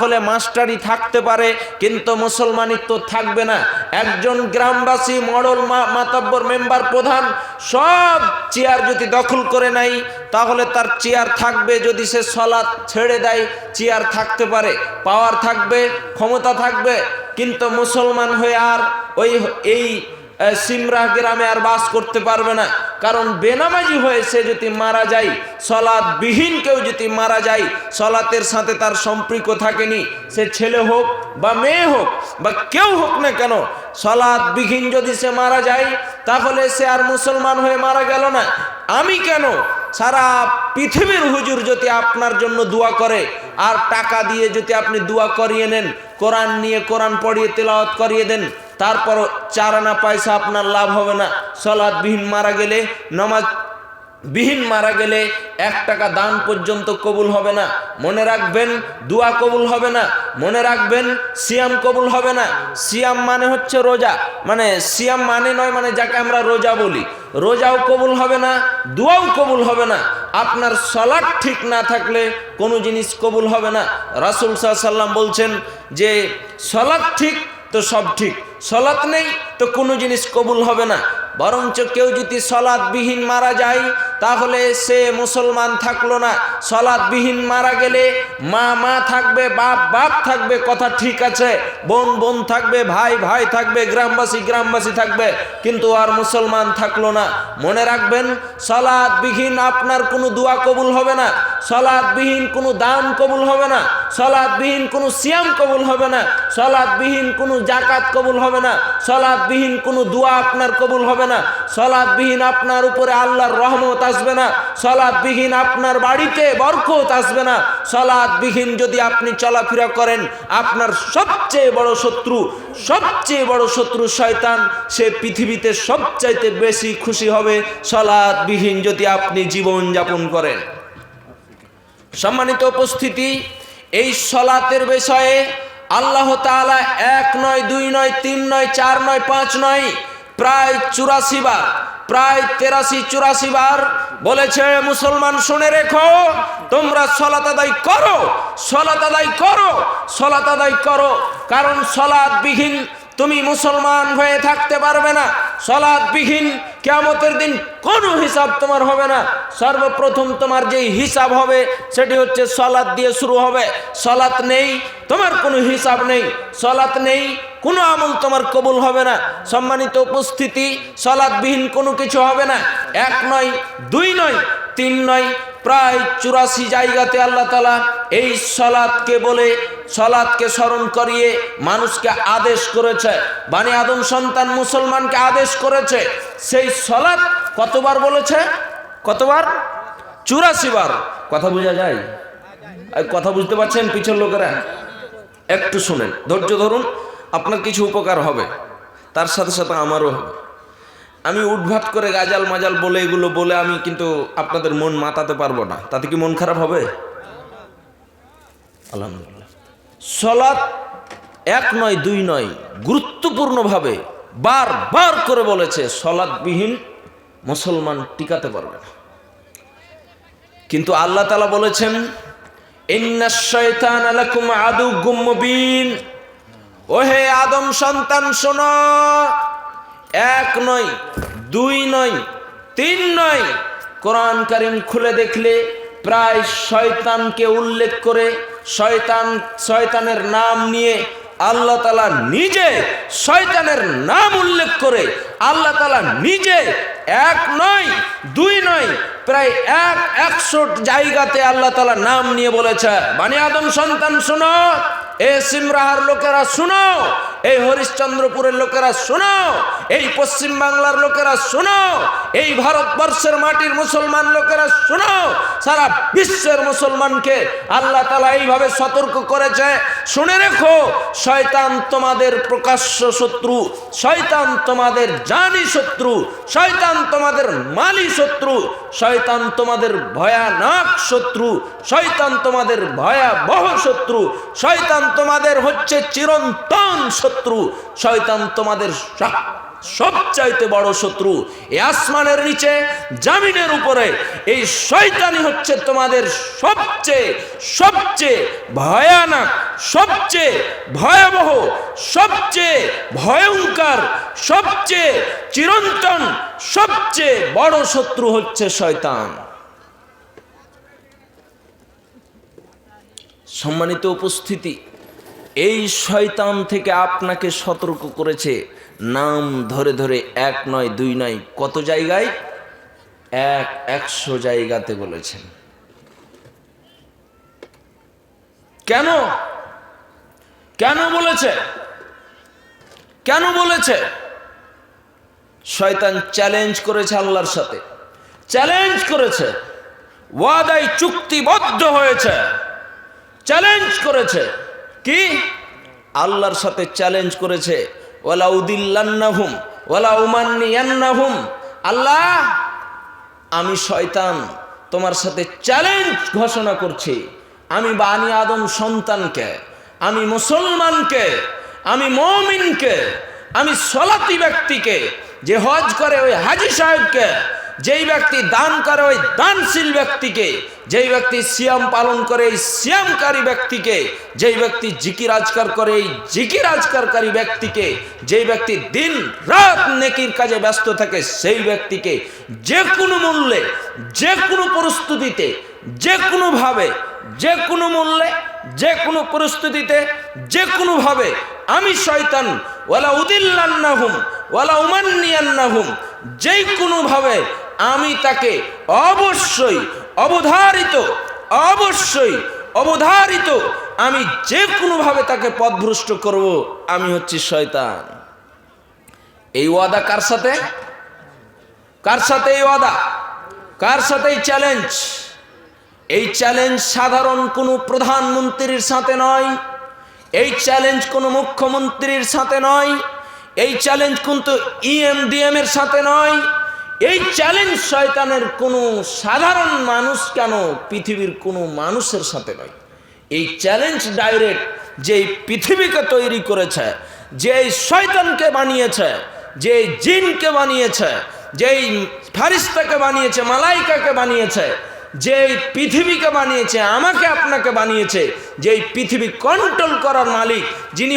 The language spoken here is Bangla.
হলে মাস্টারি থাকতে পারে, কিন্তু মুসলমানিত্ব থাকবে না। একজন গ্রামবাসী মডল মাতাব্বর মেম্বার প্রধান, সব চেয়ার যদি দখল করে নাই তাহলে তার চেয়ার থাকবে যদি সে সলাৎ ছেড়ে দেয়, চেয়ার থাকতে পারে, পাওয়ার থাকবে, ক্ষমতা থাকবে, কিন্তু মুসলমান হয়ে আর ওই, এই সিমরাহ গ্রামে আর বাস করতে পারবে না। কারণ বেনামাজি হয়ে সে যদি মারা যায় সলাৎ বিহীন কেউ যদি মারা যায় সলাতের সাথে তার সম্পর্ক থাকেনি, সে ছেলে হোক বা মেয়ে হোক বা কেউ হোক না কেন সলাৎ বিহীন যদি সে মারা যায় তাহলে সে আর মুসলমান হয়ে মারা গেল না। আমি কেন সারা পৃথিবীর হুজুর যদি আপনার জন্য দোয়া করে আর টাকা দিয়ে যদি আপনি দোয়া করিয়ে নেন, কোরআন নিয়ে কোরআন পড়িয়ে তেলাওয়াত করিয়ে দেন তারপর চার আনা পয়সা আপনার লাভ হবে না। সলাদ বিহীন মারা গেলে নমাজ বিহীন মারা গেলে এক টাকা দান পর্যন্ত কবুল হবে না। মনে রাখবেন, দোয়া কবুল হবে না। মনে রাখবেন, সিয়াম কবুল হবে না। সিয়াম মানে হচ্ছে রোজা। মানে সিয়াম মানে নয় মানে যাকে আমরা রোজা বলি। রোজাও কবুল হবে না, দোয়াও কবুল হবে না। আপনার সলাট ঠিক না থাকলে কোনো জিনিস কবুল হবে না। রাসুল সাল্লাম বলছেন যে সলাট ঠিক তো সব ঠিক, সলাৎ নেই তো কোনো জিনিস কবুল হবে না। বরঞ্চ কেউ যদি সলাৎবিহীন মারা যায়, তাহলে সে মুসলমান থাকল না। সলাৎবিহীন মারা গেলে মা মা থাকবে, বাপ বাপ থাকবে, কথা ঠিক আছে, বোন বোন থাকবে, ভাই ভাই থাকবে, গ্রামবাসী গ্রামবাসী থাকবে, কিন্তু আর মুসলমান থাকল না। মনে রাখবেন, সলাৎবিহীন আপনার কোনো দোয়া কবুল হবে না। সলাৎবিহীন কোনো দান কবুল হবে না, সলাদবিহীন কোনো সিয়াম কবুল হবে না, সলাদবিহীন কোনো জাকাত কবুল হবে না, সলাদবিহীন কোনো দোয়া আপনার কবুল হবে না, সলাদবিহীন আপনার উপরে আল্লাহর রহমত আসবে না, সলাদবিহীন আপনার বাড়িতে বরকত আসবে না, সলাদবিহীন যদি আপনি চলাফেরা করেন, আপনার সবচেয়ে বড় শত্রু, সবচেয়ে বড় শত্রু শয়তান, সে পৃথিবীতে সবচাইতে বেশি খুশি হবে সলাদবিহীন যদি আপনি জীবন যাপন করেন। সম্মানিত উপস্থিতি, এই সলাতের বিষয়ে আল্লাহ তাআলা এক নয়, দুই নয়, তিন নয়, চার নয়, পাঁচ নয়, প্রায় চুরাশি বার, প্রায় তেরাশি, চুরাশি বার বলেছে, মুসলমান শুনে রেখো, তোমরা সলাত আদায় করো, সলাত আদায় করো, সলাত আদায় করো। কারণ সলাৎ বিহীন তুমি মুসলমান হয়ে থাকতে পারবে না। সলাৎবিহীন কেমতের দিন কোনো হিসাব তোমার হবে না। সর্বপ্রথম তোমার যেই হিসাব হবে, সেটি হচ্ছে সলাৎ দিয়ে শুরু হবে। সলাৎ নেই, তোমার কোনো হিসাব নেই। সলাৎ নেই, কোনো আমল তোমার কবুল হবে না। সম্মানিত উপস্থিতি সলাৎবিহীন কোনো কিছু হবে না। এক নয়, দুই নয়, তিন নয় প্রায় চুরাশি জায়গাতে আল্লাহ তালা এই সলাদকে বলে সলাদকে স্মরণ করিয়ে মানুষকে আদেশ করেছে, বানি আদম সন্তান মুসলমানকে আদেশ করেছে। সেই সলাদ কতবার বলেছে? কতবার? চুরাশি বার। কথা বোঝা যায়? কথা বুঝতে পারছেন পিছের লোকেরা? একটু শুনেন, ধৈর্য ধরুন, আপনার কিছু উপকার হবে, তার সাথে সাথে আমারও হবে। আমি উদ্ভাত করে গাজাল মাজাল বলে এগুলো বলে আমি কিন্তু আপনাদের মন মাতাতে পারব না। তাতে কি মন খারাপ হবে? আলহামদুলিল্লাহ। এক নয়, দুই নয় গুরুত্বপূর্ণভাবে বারবার করে বলেছে, সলাৎবিহীন মুসলমান টিকাতে পারবে না। কিন্তু আল্লাহ তালা বলেছেন ওহে আদম সন্তান, শোনো এক নয়, দুই নয়, তিন নয়। কোরআন কারিম খুলে দেখলে প্রায় শয়তানকে উল্লেখ করে শয়তান, শয়তানের নাম নিয়ে আল্লাহ তালা নিজে শয়তানের নাম উল্লেখ করে আল্লাহ তালা নিজে এক নয়, দুই নয়, প্রায় এক একশো জায়গাতে আল্লাহ তালা নাম নিয়ে বলেছে। বানি আদম সন্তান শোনো, এ সিমরাহার লোকেরা শুনো এই হরিশ্চন্দ্রপুরের লোকেরা শোনো, এই পশ্চিম বাংলার লোকেরা শোনো, এই ভারতবর্ষের মাটির মুসলমান লোকেরা শোনো, সারা বিশ্বের মুসলমানকে আল্লাহ তালা এইভাবে সতর্ক করেছে। শুনে রেখো, শয়তান তোমাদের প্রকাশ্য শত্রু, শয়তান তোমাদের জানি শত্রু, শয়তান তোমাদের মালি শত্রু, শয়তান তোমাদের ভয়ানক শত্রু, শয়তান তোমাদের ভয়াবহ শত্রু, শয়তান তোমাদের হচ্ছে চিরন্তন শত্রু। শয়তান তোমাদের সবচাইতে বড় শত্রু। এই আসমানের নিচে, জামিনের উপরে। এই শয়তানি হচ্ছে তোমাদের সবচেয়ে সবচেয়ে ভয়ানক, সবচেয়ে ভয়াবহ, সবচেয়ে ভয়ঙ্কর, সবচেয়ে চিরন্তন, সবচেয়ে বড় শত্রু হচ্ছে শয়তান। সম্মানিত উপস্থিতি এই শয়তান থেকে আপনাকে সতর্ক করেছে। নাম ধরে ধরে এক নয়, দুই নয়, কত জায়গায়? এক, একশো জায়গাতে বলেছেন। কেন? কেন বলেছে? কেন বলেছে? শয়তান চ্যালেঞ্জ করেছে আল্লাহর সাথে। চ্যালেঞ্জ করেছে। ওয়াদাই চুক্তিবদ্ধ হয়েছে। চ্যালেঞ্জ করেছে। কি? আল্লাহর সাথে চ্যালেঞ্জ করেছে। ওয়ালা উদিল্লান্নাহুম ওয়ালা উমান্নিয়ান্নাহুম আল্লাহ, আমি শয়তান তোমার সাথে চ্যালেঞ্জ ঘোষণা করছি। আমি বানি আদম সন্তানকে, আমি মুসলমানকে, আমি মমিনকে, আমি সলাতি ব্যক্তিকে যে হজ করে ওই হাজি সাহেবকে যেই ব্যক্তি দান করে ওই দানশীল ব্যক্তিকে, যেই ব্যক্তি সিয়াম পালন করে এই সিয়ামকারী ব্যক্তিকে, যেই ব্যক্তি জিকির আজকার করে এই জিকির আজকারকারী ব্যক্তিকে, যেই ব্যক্তি দিন রাত নেকির কাজে ব্যস্ত থাকে সেই ব্যক্তিকে যে কোনো মূল্যে যে কোনো পরিস্থিতিতে যে কোনোভাবে যে কোনো মূল্যে যে কোনো পরিস্থিতিতে যে কোনোভাবে আমি শয়তান, ওয়ালা উদিল্লান্নাহুম, ওয়ালা উমান্নিয়ান্নাহুম যেই কোনোভাবে আমি তাকে অবশ্যই অবধারিত অবশ্যই অবধারিত আমি যে কোনোভাবে তাকে পথভ্রষ্ট করব, আমি হচ্ছি শয়তান। এই ওয়াদা কার সাথে? কার সাথে এই ওয়াদা? কার সাথে এই চ্যালেঞ্জ এই চ্যালেঞ্জ সাধারণ কোনো প্রধানমন্ত্রীর সাথে নয়, এই চ্যালেঞ্জ কোনো মুখ্যমন্ত্রীর সাথে নয়, এই চ্যালেঞ্জ কিন্তু ইএমডিএম এর সাথে নয় এই চ্যালেঞ্জ শয়তানের কোনো সাধারণ মানুষ কেন পৃথিবীর কোনো মানুষের সাথে নয়? এই চ্যালেঞ্জ ডাইরেক্ট যে পৃথিবীকে তৈরি করেছে যে শয়তানকে বানিয়েছে যে জিনকে বানিয়েছে, যেই ফারিস্তাকে বানিয়েছে, মালাইকাকে বানিয়েছে যে পৃথিবীকে বানিয়েছে, আমাকে আপনাকে বানিয়েছে যে এই পৃথিবী কন্ট্রোল করার মালিক যিনি